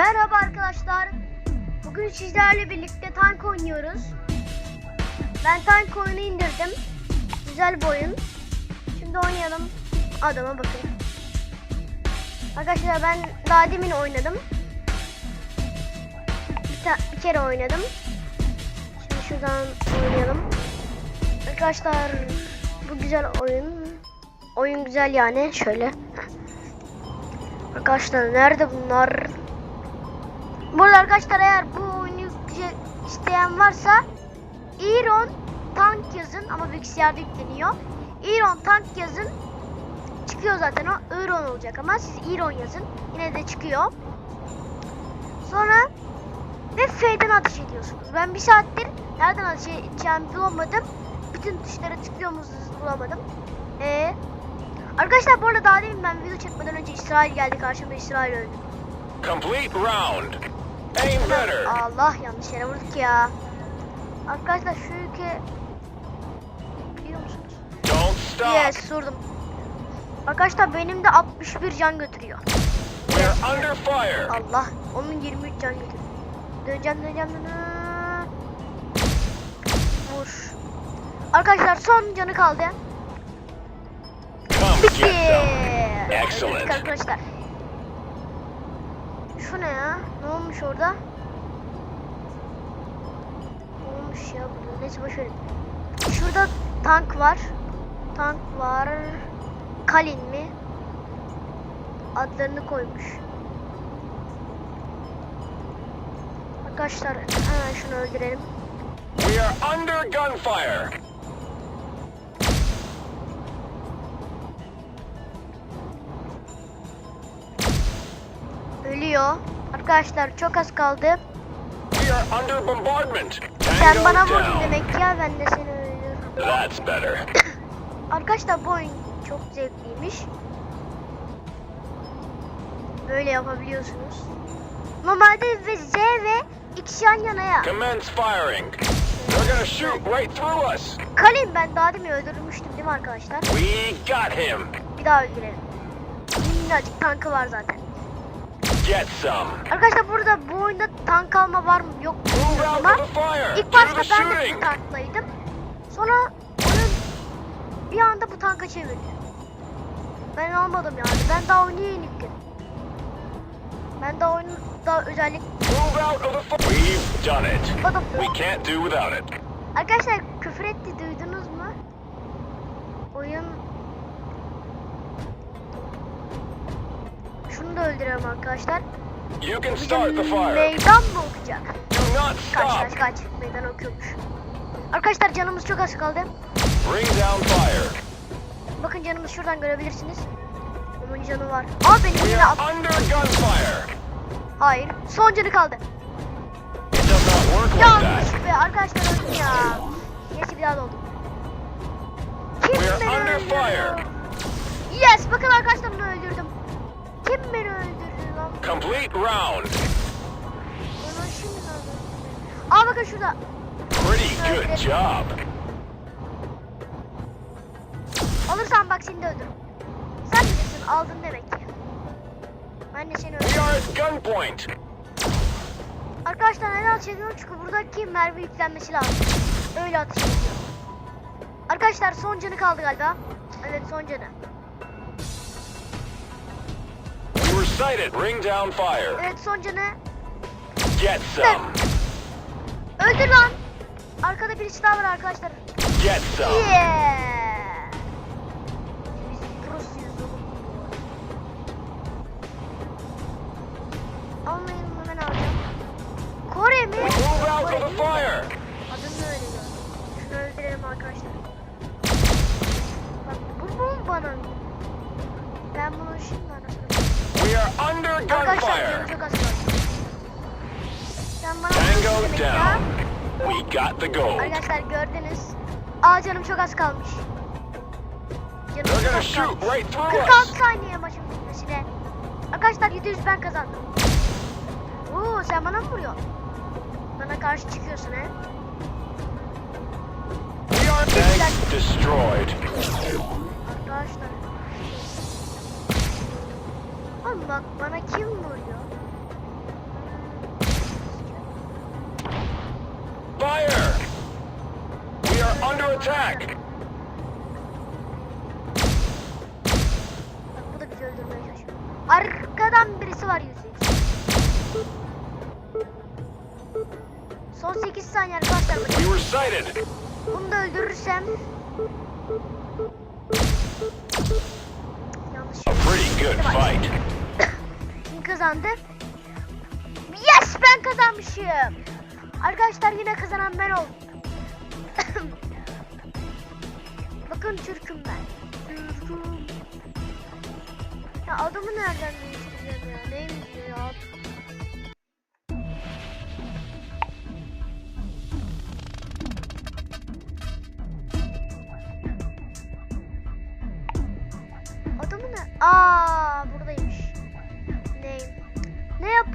Merhaba arkadaşlar. Bugün sizlerle birlikte tank oynuyoruz. Ben tank oyunu indirdim. Güzel bir oyun. Şimdi oynayalım. Adama bakın. Arkadaşlar ben daha demin oynadım. Bir, bir kere oynadım. Şimdi şuradan oynayalım. Arkadaşlar bu güzel oyun. Oyun güzel yani. Şöyle. Arkadaşlar nerede bunlar? Burada arkadaşlar eğer bu oyunu isteyen varsa Iron Tank yazın ama bilgisayarda yükleniyor. Iron Tank yazın. Çıkıyor zaten o. Iron olacak ama siz Iron yazın. Yine de çıkıyor. Sonra ve F'den ateş ediyorsunuz. Ben bir saattir nereden ateş edeceğimi bulamadım. Bütün tuşlara tıklıyor musunuz bulamadım. Ee, arkadaşlar bu arada daha demin ben video çekmeden önce İsrail geldi karşıma İsrail öldü. Complete round. Allah yanlış yere vurduk ya. Arkadaşlar şu ülke biliyor musunuz? Yes vurdum. Arkadaşlar benim de 61 can götürüyor. Fire. Allah onun 23 can götürüyor. Döneceğim döneceğim döneceğim. Vur. Arkadaşlar son canı kaldı. Bitti. Excellent. Arkadaşlar. Şu ne ya? Ne olmuş orada? Ne olmuş ya burada? Neyse boşverin. Şurada tank var. Tank var. Kalin mi? Adlarını koymuş. Arkadaşlar hemen şunu öldürelim. We are under gunfire. Arkadaşlar çok az kaldı. Sen bana down. demek ya ben de seni öldürürüm. Arkadaşlar bu oyun çok zevkliymiş. Böyle yapabiliyorsunuz. Normalde ve Z ve X yan through us. Kalim ben daha demin öldürmüştüm değil mi arkadaşlar? We got him. Bir daha öldürelim. Minnacık tankı var zaten. Get some. Arkadaşlar burada bu oyunda tank alma var mı yok mu ilk başta ben de bu tanklaydım. Sonra oyun bir anda bu tanka çevirdi. Ben almadım yani. Ben daha oyunu yeni. Ben daha oyunu daha özellik. We've done it. We can't do without it. Arkadaşlar küfür etti duydunuz mu? Oyun Şunu da öldürelim arkadaşlar. You can start the fire. meydan mı okuyacak? Kaç kaç kaç meydan okuyormuş. Arkadaşlar canımız çok az kaldı. Bring down fire. Bakın canımız şuradan görebilirsiniz. Onun canı var. Aa benim yine at-. Hayır. Son canı kaldı. Yanlış be arkadaşlar öldüm ya. Neyse bir daha da oldu. Kim beni öldürdü? Yes bakın arkadaşlar bunu öldürdüm. Kim beni öldürdü lan? Complete round. Onu şimdi öldürdüm. Aa bakın şurada. Pretty good job. Alırsan bak seni de öldürürüm. Sen bilirsin aldın demek ki. Ben de seni We öldürdüm. are at gunpoint. Arkadaşlar neden çekiyorum çünkü buradaki mermi yüklenmesi lazım. Öyle atış ediyor. Arkadaşlar son canı kaldı galiba. Evet son canı. Sighted. Bring down fire. Evet son canı. Get some. Öldür lan. Arkada birisi daha var arkadaşlar. Get some. Yeah. Under gunfire. Tango down. We got the gold. Arkadaşlar gördünüz. Aa canım çok az kalmış. Canım They're gonna shoot right through 46 us. saniye maçın bitmesine. Arkadaşlar 700 ben kazandım. Oo sen bana mı vuruyorsun? Bana karşı çıkıyorsun he. We are destroyed. Arkadaşlar. Oğlum bak bana kim vuruyor? Fire! We are under attack! Bak bu da bizi öldürmeye çalışıyor. Arkadan birisi var yüzey. Son 8 saniye arkadaşlar. We were sighted. Bunu da öldürürsem A pretty good fight. Kazandı? Yes ben kazanmışım. Arkadaşlar yine kazanan ben oldum. Bakın Türk'üm ben. Türk'üm. Ya adımı nereden değiştireceğim ya? Neymiş ya? Adımı ne? Aa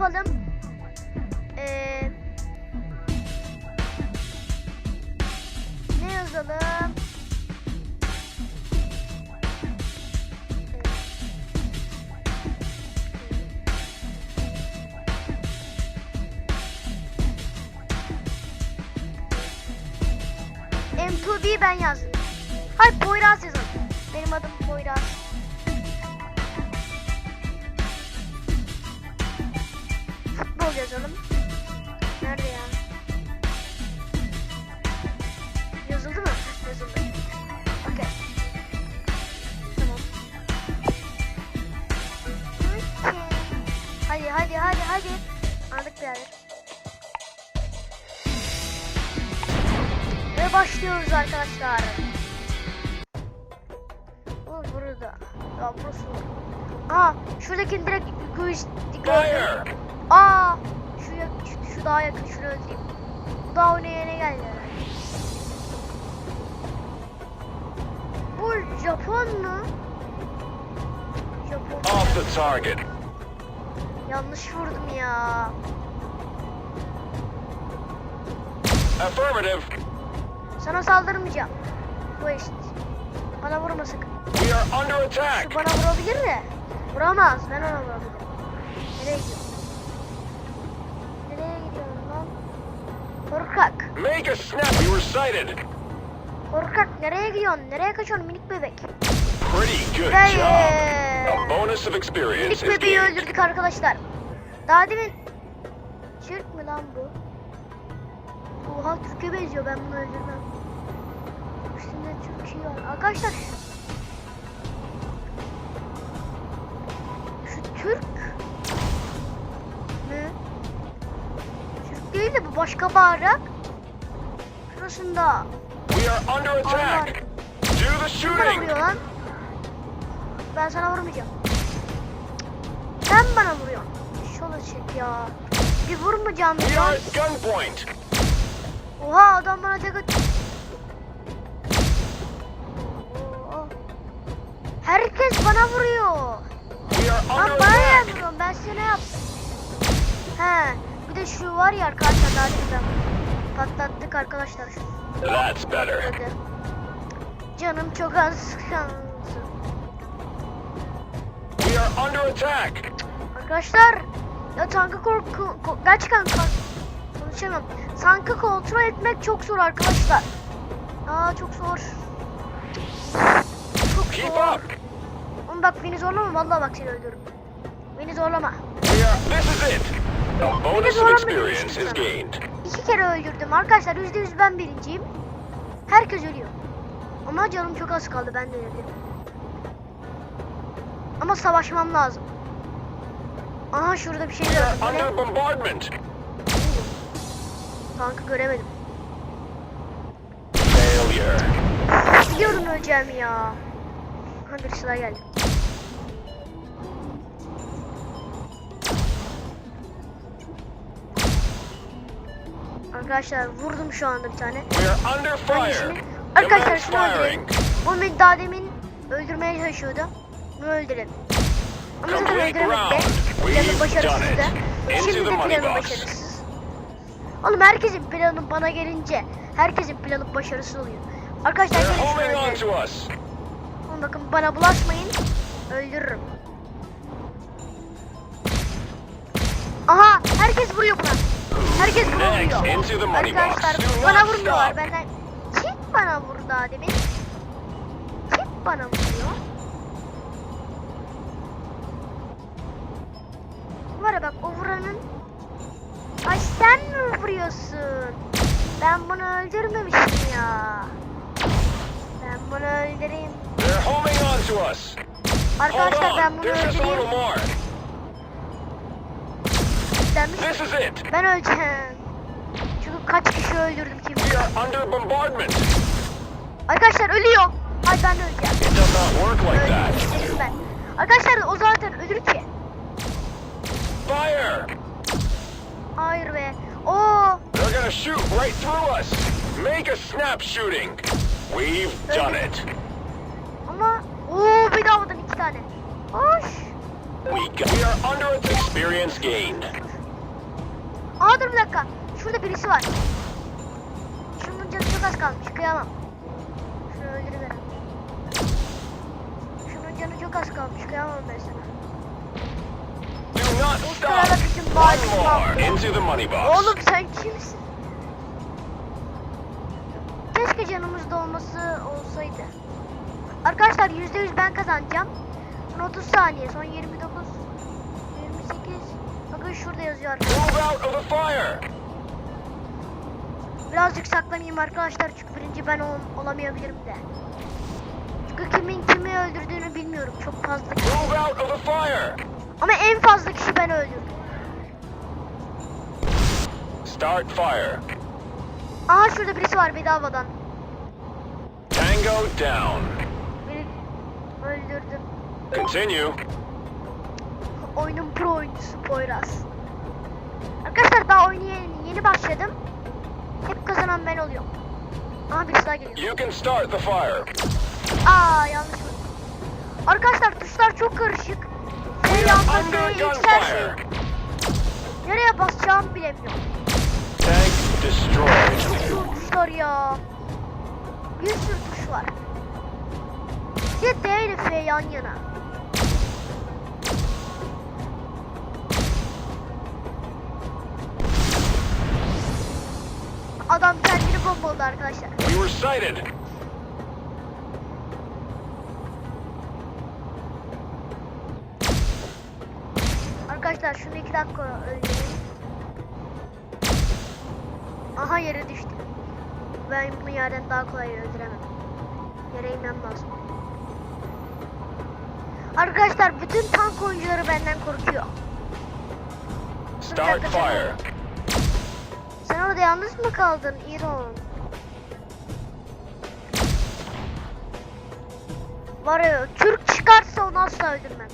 yapalım? Ee, ne yazalım? Ee, M2B ben yazdım. Hayır Poyraz yazalım. Benim adım Poyraz. Futbol yazalım. Nerede ya? Yazıldı mı? Yazıldı. Okey. Tamam. Hadi hadi hadi hadi. Anladık birader. Ve başlıyoruz arkadaşlar. O burada. Ya burası. Aa, şuradakini direkt göğüs Fire. Aa, şu, şu, şu daha yakın şunu öldüreyim. Bu daha oynayana geldi herhalde. Bu Japon mu? Japon. Off the target. Yanlış vurdum ya. Affirmative. Sana saldırmayacağım. Bu eşit. Bana vurma sakın. We are under Şu attack. bana vurabilir de. Vuramaz. Ben ona vurabilirim. Nereye gidiyorsun? Korkak. Make a snap. We were sighted. Korkak. Nereye gidiyorsun? Nereye kaçıyorsun minik bebek? Pretty good Hey. job. A bonus of experience Minik bebeği öldürdük arkadaşlar. Daha demin... Türk mü lan bu? Oha Türk'e benziyor ben bunu öldürmem. Üstünde Türkiye var. Arkadaşlar Türk değil de bu başka bayrak. Şurasında. We are under attack. Do the shooting. vuruyor lan? Ben sana vurmayacağım. Sen bana vuruyorsun. Şöyle çek ya. Bir vurmayacağım We ya. are at gunpoint. Oha adam bana tek at. Oo. Herkes bana vuruyor. We are Lan under bana ne attack. vuruyorsun? Ben size ne yaptım? He. Bir de şu var ya arkadaşlar daha patlattık arkadaşlar. That's better. Hadi. Canım çok az kaldı. We are under attack. Arkadaşlar ya tankı korku ko- gerçekten konuşamam. Tankı kontrol etmek çok zor arkadaşlar. Aa çok zor. Çok zor. Oğlum bak beni zorlama vallahi bak seni öldürürüm. Beni zorlama. We are. This is it. Bonus of experience is gained. İki kere öldürdüm arkadaşlar yüzde yüz ben birinciyim. Herkes ölüyor. Ama canım çok az kaldı ben de ölebilirim. Ama savaşmam lazım. Aha şurada bir şey ne? under bombardment. Tankı göremedim. Failure. Biliyorum öleceğim ya. Ha bir geldi. Arkadaşlar vurdum şu anda bir tane. Hangisini? Arkadaşlar şunu öldürelim. Bu beni daha demin öldürmeye çalışıyordu. Bunu öldürelim. Ama zaten öldüremedik de. round. Planı We've başarısızdı. done it. Şimdi de the money planı box. başarısız. Oğlum herkesin planı bana gelince herkesin planı başarısız oluyor. Arkadaşlar gelin şunu öldürelim. Oğlum bakın bana bulaşmayın. Öldürürüm. Aha herkes vuruyor buna. Herkes Next, vuruyor. Arkadaşlar bana vurmuyorlar benden. Ki bana vurdu demin? Kim bana vuruyor? Var ya bak o vuranın... Ay sen mi vuruyorsun? Ben bunu öldürmemiştim ya. Ben bunu öldüreyim. Arkadaşlar ben bunu öldüreyim. Demiş. This is it. Ben öleceğim. Çünkü kaç kişi öldürdüm kim bilir. under bombardment. Arkadaşlar ölüyor. Ay ben öleceğim. It does not work like that. Ben. Arkadaşlar o zaten ölür ki. Fire! Hayır be. Oo. They're gonna shoot right through us. Make a snap shooting. We've done it. Ama oo bedavadan iki tane. Hoş. We, we are under its experience gained. Aa dur bir dakika. Şurada birisi var. Şunun canı çok az kalmış. Kıyamam. Şunu öldürüverim. Şunun canı çok az kalmış. Kıyamam ben sana. Do not stop. One more into the money box. Oğlum sen kimsin? Keşke canımızda olması olsaydı. Arkadaşlar %100 ben kazanacağım. Son 30 saniye, son 29, 28. Bakın şurada yazıyor arkadaşlar. Birazcık saklanayım arkadaşlar çünkü birinci ben ol- olamayabilirim de. Çünkü kimin kimi öldürdüğünü bilmiyorum. Çok fazla kişi. Ama en fazla kişi ben öldürdüm. Start fire. Aha şurada birisi var bedavadan. Tango down. Beni öldürdüm. Continue. Oyunun pro oyuncusu Poyraz. Arkadaşlar daha oyuna yeni, yeni başladım. Hep kazanan ben oluyorum. Aha birisi daha geliyor. You can start the fire. Aa yanlış vurdum. Arkadaşlar tuşlar çok karışık. Şey. gunfire. Nereye basacağımı bilemiyorum. Tank destroyed. Bir sürü tuşlar ya. Bir sürü tuş var. Bir de D ile F yan yana. Adam kendini bombaladı arkadaşlar. We were sighted. Arkadaşlar şunu iki dakika öldüreyim. Aha yere düştü. Ben bunu yerden daha kolay öldüremem. Yere inmem lazım. Arkadaşlar bütün tank oyuncuları benden korkuyor. Start fire. Sen orada yalnız mı kaldın İron? Var ya Türk çıkarsa onu asla öldürmem.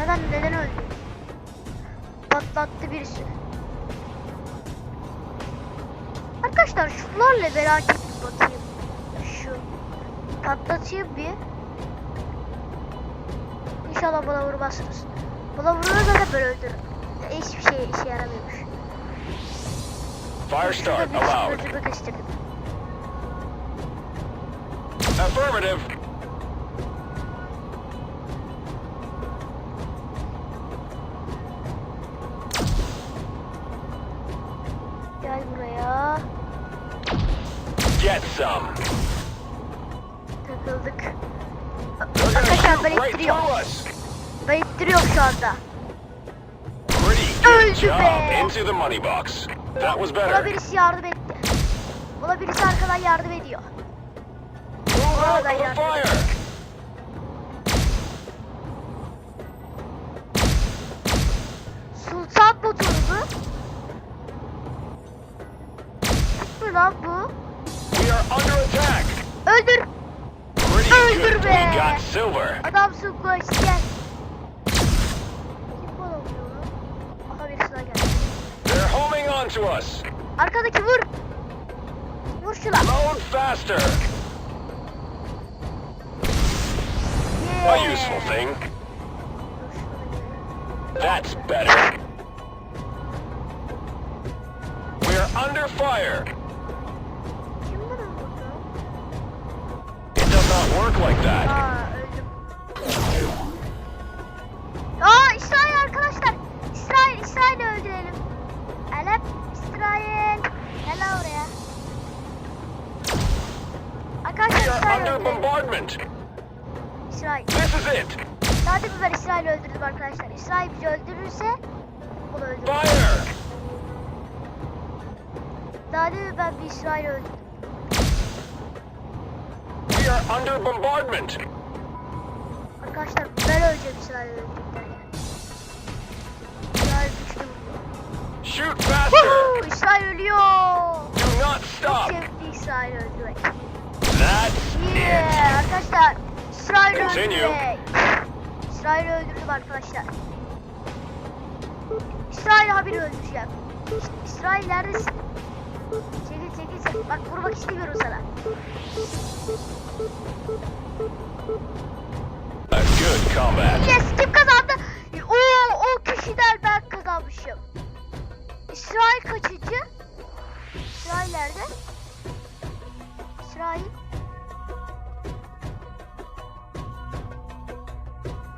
Neden neden öldü? Patlattı birisi. Arkadaşlar şunlarla merak ettim bakayım. Şu patlatayım bir. İnşallah bana vurmazsınız. Bana vurursa da ben öldürürüm. Hiçbir şey işe yaramıyormuş. Fire start allowed. Affirmative. Gel buraya. Get some. Takıldık. They're gonna Arkadaşlar ben shoot right ittiriyorum. through us. Ben ittiriyorum şu anda. Pretty good Öldü job. be. Into the money box. That was Buna better. birisi yardım etti. Buna birisi arkadan yardım ediyor. Move out of Orada the yardım. Sultan motoru bu. Kim lan bu? Öldür. Öldür be. Adamsın koş gel. Arkadaki vur. Vur şuna. Load faster. Yeah. A useful thing. That's better. We're under fire. It does not work like that. Aa. Aa İsrail arkadaşlar. İsrail, İsrail'i öldürelim. Elep İsrail. Gel lan oraya. are İsrail under öldü. bombardment. İsrail. This is it. Daha demin ben İsrail'i öldürdüm arkadaşlar. İsrail bizi öldürürse onu öldürürüm. Fire! Daha demin ben bir İsrail'i öldürdüm. We are under bombardment. Arkadaşlar ben öleceğim İsrail'i öldürdüm Shoot faster. Woohoo! İsrail ölüyor. Do not stop. sevdi İsrail öldürmek. That's it. Yeah arkadaşlar. İsrail Continue. öldürmek. İsrail öldürdüm arkadaşlar. İsrail haberi öldüreceğim. İsrail neredesin? Çekil çekil çekil. Bak vurmak istemiyorum sana. A good combat. İsrail kaçıncı? İsrail nerede? İsrail.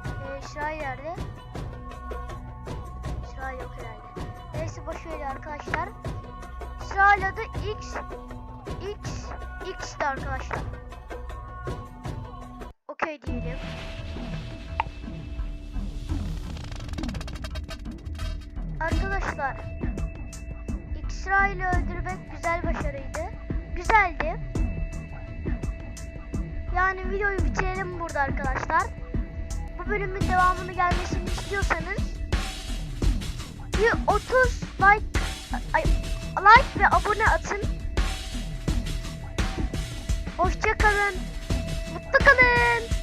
Ee, İsrail nerede? İsrail yok herhalde. Neyse boş arkadaşlar. İsrail adı X X X'ti arkadaşlar. Okey diyelim. Arkadaşlar İsrail'i öldürmek güzel başarıydı. Güzeldi. Yani videoyu bitirelim burada arkadaşlar. Bu bölümün devamını gelmesini istiyorsanız bir 30 like like ve abone atın. Hoşça kalın. Mutlu kalın.